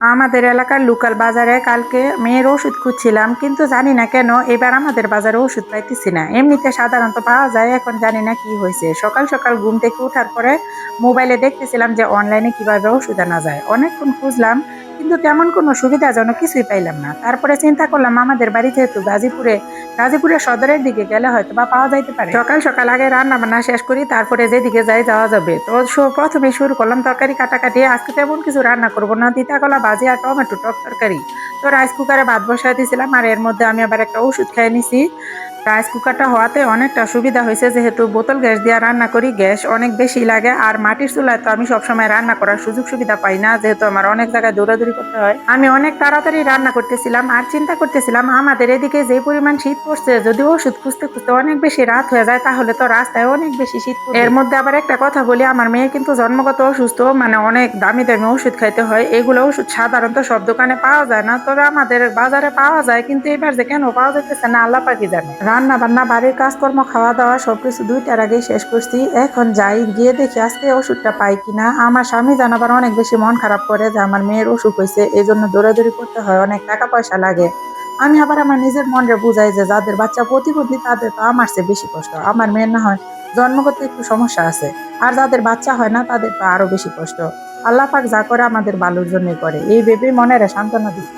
আমাদের এলাকার লোকাল বাজারে কালকে মেয়ের ওষুধ খুঁজছিলাম, কিন্তু জানি না কেন এবার আমাদের বাজারে ওষুধ পাইতেছি না। এমনিতে সাধারণত পাওয়া যায়, এখন জানি না কি হয়েছে। সকাল সকাল ঘুম থেকে ওঠার পরে মোবাইলে দেখতেছিলাম যে অনলাইনে কীভাবে ওষুধ আনা যায়। অনেকক্ষণ খুঁজলাম কিন্তু তেমন কোনো সুবিধাজনক কিছুই পাইলাম না। তারপরে চিন্তা করলাম, আমাদের বাড়ি যেহেতু গাজীপুরে গাজীপুরের সদরের দিকে গেলে হয়তো বা পাওয়া যাইতে পারে। সকাল সকাল আগে রান্না বান্না শেষ করি, তারপরে যেদিকে যাই যাওয়া যাবে। তো প্রথমে শুরু করলাম তরকারি কাটাকাটি, আজকে তেমন কিছু রান্না করব না। তিতা কলা ভাজি আর টমেটো টক তরকারি। তো রাইস কুকারে ভাত বসাই দিয়েছিলাম আর এর মধ্যে আমি আবার একটা ওষুধ খেয়ে নিছি। রাইস কুকারটা হওয়াতে অনেকটা সুবিধা হয়েছে, যেহেতু বোতল গ্যাস দিয়ে রান্না করি, গ্যাস অনেক বেশি লাগে। আর মাটির চুলায় তো আমি সবসময় রান্না করার সুযোগ সুবিধা পাই না, যেহেতু আমার অনেক জায়গায় দৌড়াদৌড়ি করতে হয়। আমি অনেক তাড়াতাড়ি রান্না করতেছিলাম আর চিন্তা করতেছিলাম, আমাদের এদিকে যে পরিমাণ শীত পড়ছে, যদি ওষুধ খুঁজতে খুঁজতে অনেক বেশি রাত হয়ে যায়, তাহলে তো রাস্তায় অনেক বেশি শীত এর মধ্যে আবার একটা কথা বলি, আমার মেয়ে কিন্তু জন্মগত অসুস্থ মানে অনেক দামি দামি ওষুধ খাইতে হয়। এগুলো ওষুধ সাধারণত সব দোকানে পাওয়া যায় না, তবে আমাদের বাজারে পাওয়া যায়, কিন্তু এবার যে কেন পাওয়া যাইতেছে না, আল্লাহ জানে। রান্না বান্না বাড়ির কাজকর্ম খাওয়া দাওয়া সবকিছু দুইটার আগে শেষ করছি। এখন যাই, গিয়ে দেখি আজকে ওষুধটা পাই কিনা। আমার স্বামী জানাবার অনেক বেশি মন খারাপ করে যে আমার মেয়ের অসুখ হয়েছে এই জন্য দৌড়াদৌড়ি করতে হয়, অনেক টাকা পয়সা লাগে। আমি আবার আমার নিজের মনরে বুঝাই যে যাদের বাচ্চা প্রতিবন্ধী, তাদের তো আমার চেয়ে বেশি কষ্ট। আমার মেয়ের না হয় জন্মগত একটু সমস্যা আছে। আর যাদের বাচ্চা হয় না, তাদের তো আরও বেশি কষ্ট। আল্লাহ পাক যা করে আমাদের ভালোর জন্যই করে। এই ভেবে মনের সান্ত্বনা দিই